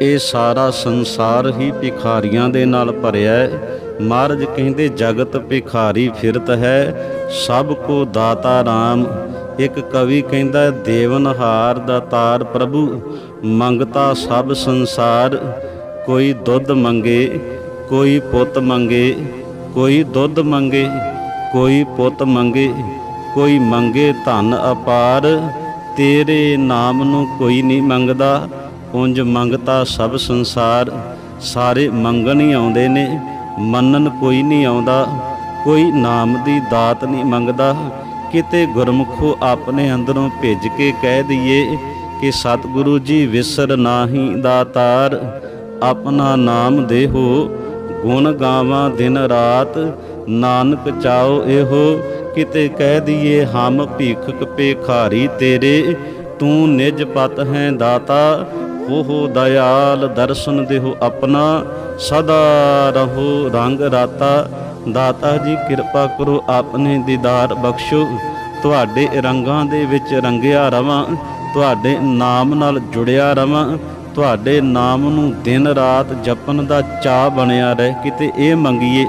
ਇਹ ਸਾਰਾ ਸੰਸਾਰ ਹੀ ਭਿਖਾਰੀਆਂ ਦੇ ਨਾਲ ਭਰਿਆ ਹੈ। ਮਹਾਰਾਜ ਕਹਿੰਦੇ, ਜਗਤ ਭਿਖਾਰੀ ਫਿਰਤ ਹੈ, ਸਭ ਕੋ ਦਾਤਾ RAM ਇੱਕ ਕਵੀ ਕਹਿੰਦਾ, ਦੇਵਨ ਦੇਵਨਹਾਰ ਦਾਤਾਰ ਪ੍ਰਭੂ, ਮੰਗਤਾ ਸਭ ਸੰਸਾਰ। ਕੋਈ ਦੁੱਧ ਮੰਗੇ, ਕੋਈ ਪੁੱਤ ਮੰਗੇ, ਕੋਈ ਦੁੱਧ ਮੰਗੇ, ਕੋਈ ਪੁੱਤ ਮੰਗੇ, ਕੋਈ ਮੰਗੇ ਧਨ ਅਪਾਰ। ਤੇਰੇ ਨਾਮ ਨੂੰ ਕੋਈ ਨਹੀਂ ਮੰਗਦਾ ਉਂਝ ਮੰਗਤਾ ਸਭ ਸੰਸਾਰ, ਸਾਰੇ ਮੰਗਣ ਹੀ ਆਉਂਦੇ ਨੇ, ਮੰਨਣ ਕੋਈ ਨਹੀਂ ਆਉਂਦਾ, ਕੋਈ ਨਾਮ ਦੀ ਦਾਤ ਨਹੀਂ ਮੰਗਦਾ। ਕਿਤੇ ਗੁਰਮੁਖੋ ਆਪਣੇ ਅੰਦਰੋਂ ਭਿੱਜ ਕੇ ਕਹਿ ਦਈਏ ਕਿ ਸਤਿਗੁਰੂ ਜੀ ਵਿਸਰ ਨਾਹੀ ਦਾਤਾਰ ਆਪਣਾ ਨਾਮ ਦੇਹੋ, ਗੁਣ ਗਾਵਾਂ ਦਿਨ ਰਾਤ, ਨਾਨਕ ਚਾਓ ਇਹੋ। ਕਿਤੇ ਕਹਿ ਦਈਏ ਹਮ ਭੀਖਕ ਭੇਖਾਰੀ ਤੇਰੇ, ਤੂੰ ਨਿਜ ਪਤ ਹੈ ਦਾਤਾ ਹੋ ਹੋ ਦਇਆਲ ਦਰਸ਼ਨ ਦੇਹੋ ਆਪਣਾ, ਸਦਾ ਰਹੋ ਰੰਗ ਰਾਤਾ। ਦਾਤਾ ਜੀ, ਕਿਰਪਾ ਕਰੋ ਆਪਣੇ ਦੀਦਾਰ ਬਖਸ਼ੋ। ਤੁਹਾਡੇ ਰੰਗਾਂ ਦੇ ਵਿੱਚ ਰੰਗਿਆ ਰਵਾਂ, ਤੁਹਾਡੇ ਨਾਮ ਨਾਲ ਜੁੜਿਆ ਰਵਾਂ। ਤੁਹਾਡੇ ਨਾਮ ਨੂੰ ਦਿਨ ਰਾਤ ਜਪਣ ਦਾ ਚਾਹ ਬਣਿਆ ਰਹੇ, ਕਿਤੇ ਇਹ ਮੰਗੀਏ।